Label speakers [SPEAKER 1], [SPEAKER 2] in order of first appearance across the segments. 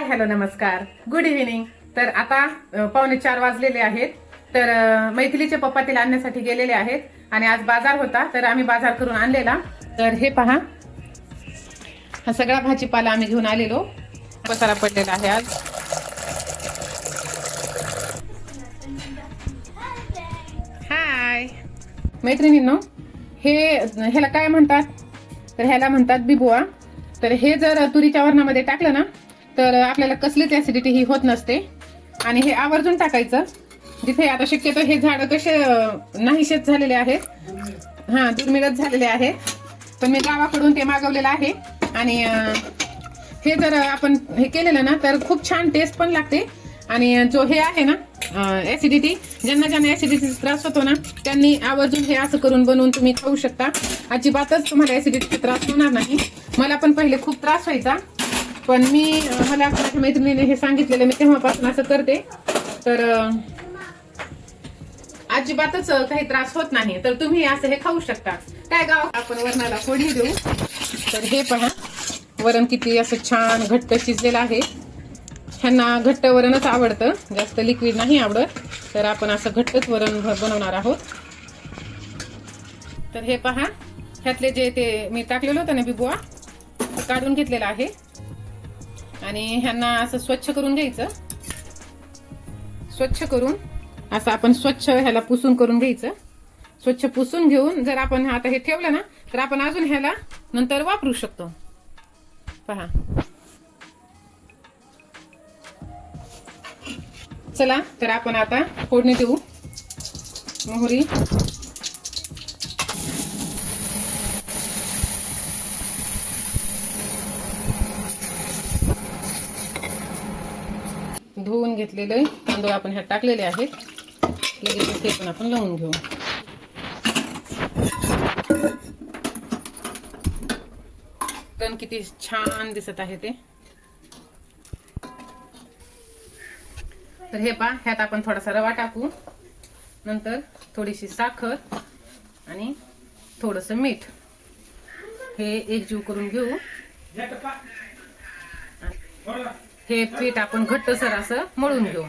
[SPEAKER 1] Hello नमस्कार. Good evening तर आता पावणे चार वाजलेले आहेत. तर मैथिलीचे पप्पा तिला आणण्यासाठी गेलेले आहेत. आणि आज बाजार होता तर आम्ही बाजार करून आणलेला. तर हे पहा. हा सगळा भाजीपाला आम्ही घेऊन आलेलो. पसारा पडलेला आहे आज. हाय मैत्रिणींनो हे ह्याला काय म्हणतात? तर ह्याला म्हणतात बिबुआ. तर हे जर तुरीच्या वरणामध्ये टाकलं ना तर आपल्याला कसलीच ऍसिडिटी ही होत नसते. आणि हे आवर्जून टाकायचं. जिथे आता शक्यतो हे झाड कसे नाहीशेच झालेले आहेत. हा दुर्मिळच झालेले आहेत. पण मी गावाकडून ते मागवलेलं आहे. आणि हे जर आपण हे केलेलं ना तर खूप छान टेस्ट पण लागते. आणि जो हे आहे ना ऍसिडिटी ज्यांना ज्यांना ऍसिडिटीचा त्रास होतो ना त्यांनी आवर्जून हे असं करून बनवून तुम्ही खाऊ शकता. अजिबातच तुम्हाला ऍसिडिटीचा त्रास होणार नाही. मला पण पहिले खूप त्रास व्हायचा. पण मी मला माझ्या मैत्रिणीने हे सांगितलेलं मी तेव्हापासून असं करते. तर अजिबातच काही त्रास होत नाही. तर तुम्ही असं हे खाऊ शकता. काय गाव? आपण वरणाला फोडणी देऊ. तर हे पहा. वरण किती असं छान घट्ट शिजलेलं आहे. ह्यांना घट्ट वरणच आवडतं. जास्त लिक्विड नाही आवडत. तर आपण असं घट्टच वरण बनवणार आहोत. तर हे पहा. ह्यातले जे ते मी टाकलेलं होतं ना बिबुआ? काढून घेतलेलं आहे. आणि ह्यांना असं स्वच्छ करून घ्यायचं. स्वच्छ करून असं आपण स्वच्छ ह्याला पुसून करून घ्यायचं. स्वच्छ पुसून घेऊन जर आपण आता हे ठेवलं ना तर आपण अजून ह्याला नंतर वापरू शकतो. पहा. चला तर आपण आता फोडणी देऊ. मोहरी. धुवून घेतलेले तांदूळ आपण ह्यात टाकलेले आहेत. लगेच ते पण आपण लावून घेऊ. पण किती छान दिसत आहे ते. तर हे पा ह्यात आपण थोडासा रवा टाकू. नंतर थोडीशी साखर आणि थोडस मीठ. हे एकजीव करून घेऊ. हे पीठ आपण घट्टसर असं मळून घेऊ.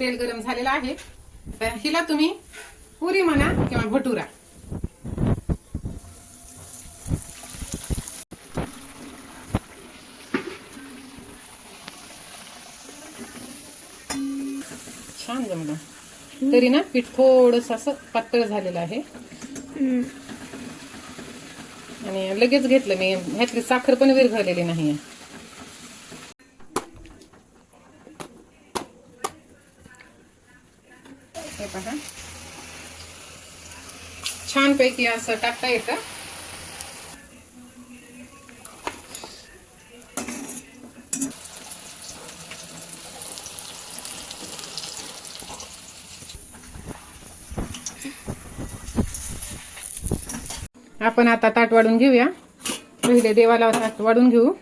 [SPEAKER 1] तेल गरम झालेलं आहे. तर हिला तुम्ही पुरी म्हणा किंवा भटुरा. छान जमलं. तरी ना पीठ थोडस असं पातळ झालेलं आहे. आणि लगेच घेतलं मी. ह्यातली साखर पण विरघळलेली नाहीये. हे पहा. छानपैकी असं टाकता येतं. आपण आता ताट वाढून घेऊया. पहिले देवाला ताट वाढून घेऊ.